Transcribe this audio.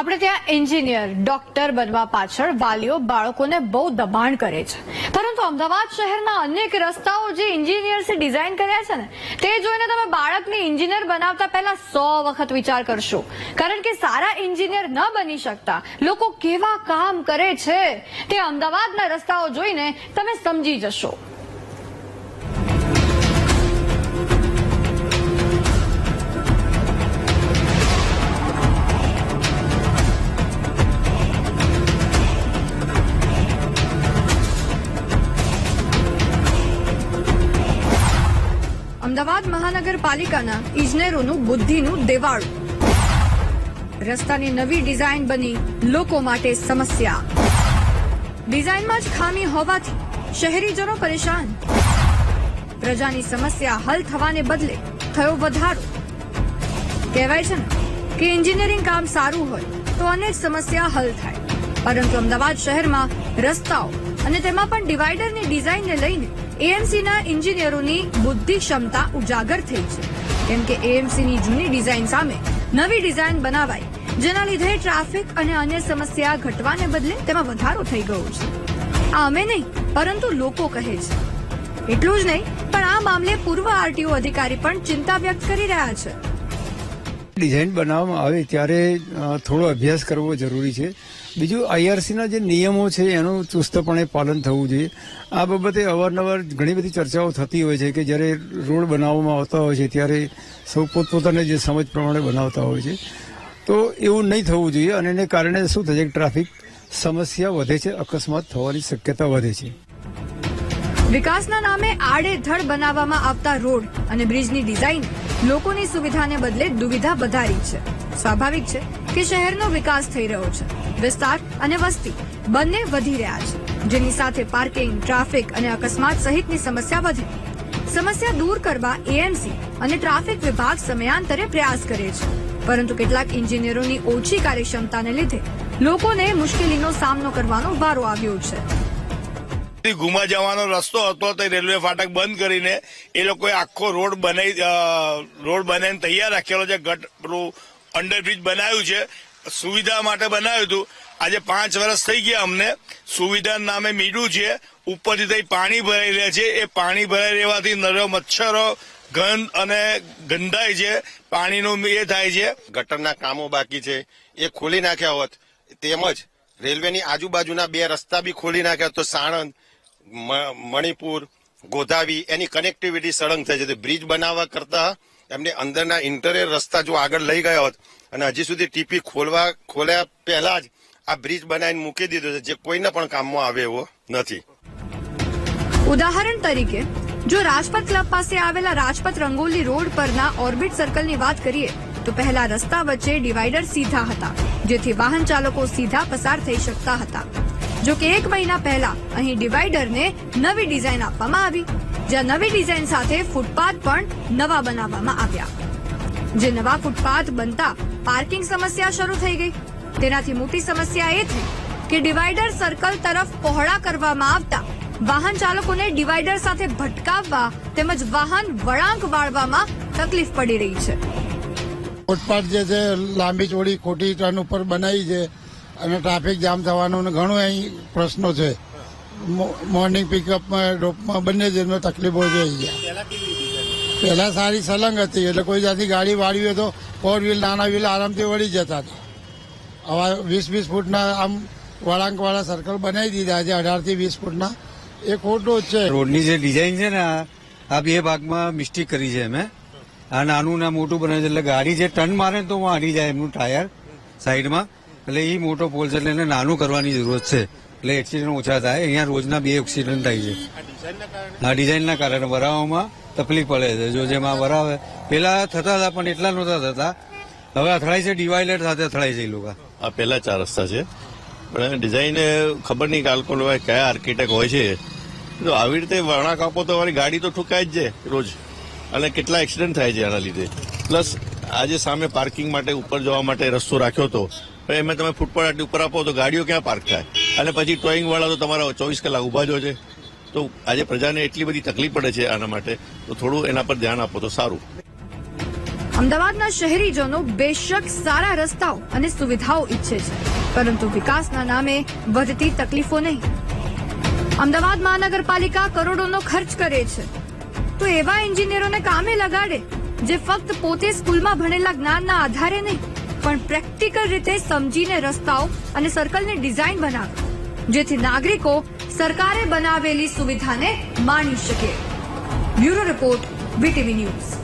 આપણે ત્યાં engineer, doctor બનવા પાછળ વાલીઓ, બાળકોને બહુ દબાણ કરે છે. પરંતુ અમદાવાદ શહેરના અનેક રસ્તાઓ જે એન્જિનિયર્સે ડિઝાઇન કર્યા છે ને, તે જોઈને તમે બાળકને એન્જિનિયર બનાવતા પહેલા સો વખત વિચાર કરશો. કારણ કે સારા એન્જિનિયર ન બની શકતા. લોકો કેવા કામ કરે છે? તે અમદાવાદના રસ્તાઓ જોઈને તમે સમજી જશો. મહાનગરપાલિકાના ઇજનેરોનું બુદ્ધિનું દેવાળું. રસ્તાની નવી ડિઝાઇન બની લોકો માટે સમસ્યા. ડિઝાઇનમાં જ ખામી હોવાથી શહેરીજનો પરેશાન. પ્રજાની સમસ્યા હલ થવાને બદલે થયો વધારો. કહેવાય છે ને કે એન્જિનિયરિંગ કામ સારું હોય તો અનેક સમસ્યા હલ થાય. પરંતુ અમદાવાદ શહેરમાં રસ્તાઓ અને તેમાં પણ ડિવાઈડરની ડિઝાઇનને લઈને એએમસીના એન્જિનિયરોની બુદ્ધિ ક્ષમતા ઉજાગર થઈ છે. કેમ કે એએમસીની જૂની ડિઝાઇન સામે નવી ડિઝાઇન બનાવાઈ, જેના લીધે ટ્રાફિક અને અન્ય સમસ્યા ઘટવાને બદલે તેમાં વધારો થઈ ગયો છે. આ અમે નહીં, પરંતુ લોકો કહે છે. એટલું જ નહીં, પણ આ મામલે પૂર્વ આરટીઓ અધિકારી પણ ચિંતા વ્યક્ત કરી રહ્યા છે. ડિઝાઇન બનાવવામાં આવે ત્યારે થોડો અભ્યાસ કરવો જરૂરી છે. બીજું આઈઆરસીના જે નિયમો છે, એનું ચુસ્તપણે પાલન થવું જોઈએ. આ બાબતે અવારનવાર ઘણી બધી ચર્ચાઓ થતી હોય છે કે જ્યારે રોડ બનાવવામાં આવતા હોય છે, ત્યારે સૌ પોતપોતાને જે સમજ પ્રમાણે બનાવતા હોય છે. તો એવું નહીં થવું જોઈએ અને એને કારણે શું થશે ટ્રાફિક સમસ્યા વધે છે, અકસ્માત થવાની શક્યતા વધે છે. વિકાસના નામે આડેધડ બનાવવામાં આવતા રોડ અને બ્રિજની ડિઝાઇન લોકોની સુવિધાને બદલે દુવિધા વધારી છે. સ્વાભાવિક છે કે શહેરનો વિકાસ થઈ રહ્યો છે. વિસ્તાર અને વસ્તી બંને વધી રહ્યા છે. જેની સાથે પાર્કિંગ, ટ્રાફિક અને અકસ્માત સહિતની સમસ્યા વધી. સમસ્યા દૂર કરવા એએમસી અને ટ્રાફિક વિભાગ સમયાંતરે પ્રયાસ કરે છે. પરંતુ કેટલાક એન્જિનિયરોની ઓછી કાર્યક્ષમતાને લીધે લોકોને મુશ્કેલીનો સામનો કરવાનો વારો આવ્યો છે. ગુમા જવાનો રસ્તો હતો તે રેલવે ફાટક બંધ કરીને એ લોકોએ આખો રોડ બનાવી રોડ બનાવીને તૈયાર રાખેલો છે. ગટ, પેલું અંડરબ્રિજ બનાવ્યું છે. સુવિધા માટે બનાવ્યું હતું. આજે પાંચ વર્ષ થઈ ગયા અમને. સુવિધા નામે મીડું છે. ઉપરથી તઈ પાણી ભરાઈ રહ્યા છે. એ પાણી ભરાઈ રહેવાથી નરો મચ્છરો ગંધ અને ગંધાય છે. પાણીનું એ થાય છે. ગટરના કામો બાકી છે. એ ખોલી નાખ્યા હોત. તેમજ રેલવેની આજુબાજુના બે રસ્તા બી ખોલી નાખ્યા તો સાણંદ મણિપુર, ગોધાવી, એની કનેક્ટિવિટી સળંગ થઈ જતી બ્રિજ બનાવવા કરતા એમને અંદરના ઇન્ટરિયર રસ્તા જો આગળ લઈ ગયા હોત અને હજી સુધી ટીપી ખોલવા ખોલ્યા પહેલા જ આ બ્રિજ બનાવીને મૂકી દીધો છે, જે કોઈને પણ કામમાં આવે એવો નથી. ઉદાહરણ તરીકે, જો રાજપથ ક્લબ પાસે આવેલા રાજપથ રંગોલી રોડ પરના ઓર્બિટ સર્કલની વાત કરીએ, તો પહેલા રસ્તા વચ્ચે ડિવાઈડર સીધા હતા, જેથી વાહન ચાલકો સીધા પસાર થઈ શકતા હતા. જો કે એક મહિના પહેલા અહીં ડિવાઈડરને નવી ડિઝાઇન આપવામાં આવી, જ્યાં નવી ડિઝાઇન સાથે ફૂટપાથ પણ નવા બનાવવામાં આવ્યા. જે નવા ફૂટપાથ બનતા પાર્કિંગ સમસ્યા શરૂ થઈ ગઈ. તેનાથી મોટી સમસ્યા એ થઈ કે ડિવાઈડર સર્કલ તરફ પહોળા કરવામાં આવતા વાહન ચાલકોને ડિવાઈડર સાથે ભટકાવવા તેમજ વાહન વળાંક વાળવામાં તકલીફ પડી રહી છે. ફૂટપાથ જે છે, લાંબી ચોડી ખોટી ટર્ન ઉપર બનાવી છે અને ટ્રાફિક જામ થવાનો ઘણો અહીં પ્રશ્નો છે. મોર્નિંગ પિકઅપમાં ડ્રોપમાં બંને જણને તકલીફો છે અહીંયા પહેલાં સારી સલંગ હતી એટલે કોઈ જાતની ગાડી વાળી હોય તો ફોર વ્હીલ નાના વ્હીલ આરામથી વળી જતા હતા. હવે વીસ વીસ ફૂટના આમ વળાંકવાળા સર્કલ બનાવી દીધા છે અઢારથી વીસ ફૂટના. એ ખોટું જ છે. રોડની જે ડિઝાઇન છે ને આ બે ભાગમાં મિસ્ટેક કરી છે અમે આ નાનું ને મોટું બનાવ્યું છે એટલે ગાડી જે ટર્ન મારે તો હું હારી જાય એમનું ટાયર સાઈડમાં એટલે એ મોટો પોલ છે એટલે એને નાનું કરવાની જરૂરત છે. એટલે એક્સિડન્ટ ઓછા થાય. અહીંયા રોજના બે એક્સિડન્ટ થાય છે. આ ડિઝાઇનના કારણે? વરાવામાં તકલીફ પડે છે. જો જેમાં વરાવે. પેલા થતા હતા પણ એટલા નહોતા થતા. હવે અથડાય છે ડિવાઈડર સાથે અથડાય છે એ લોકો. આ પેલા ચાર રસ્તા છે. પણ ડિઝાઇન ખબર નહીં કાલકોલ હોય કયા આર્કિટેક્ટ હોય છે તો આવી રીતે વળાંક આપો તો અમારી ગાડી તો ઠુકાય જ છે રોજ. અને કેટલા એક્સિડન્ટ થાય છે આના લીધે. પ્લસ આજે સામે પાર્કિંગ માટે ઉપર જવા માટે રસ્તો રાખ્યો હતો. એમાં તમે ફૂટપાથ ઉપર આપો તો ગાડીઓ ક્યાં પાર્ક થાય? અને પછી ટોઈંગ વાળા તો તમારા ચોવીસ કલાક ઊભા જ છે. તો આજે પ્રજાને એટલી બધી તકલીફ પડે છે આના માટે, તો થોડું એના પર ધ્યાન આપો તો સારું. અમદાવાદના શહેરીજનો બેશક સારા રસ્તાઓ અને સુવિધાઓ ઈચ્છે છે, પરંતુ વિકાસના નામે વધતી તકલીફો નહીં. અમદાવાદ મહાનગરપાલિકા કરોડોનો ખર્ચ કરે છે. તો એવા એન્જિનિયરોને કામે લગાડે, જે ફક્ત પોતે સ્કૂલમાં ભણેલા જ્ઞાનના આધારે નહીં. પણ પ્રેક્ટિકલ રીતે સમજીને રસ્તાઓ અને સર્કલની ડિઝાઇન બનાવે. જેથી નાગરિકો સરકારે બનાવેલી સુવિધાને માણી શકે. Bureau report BTV news.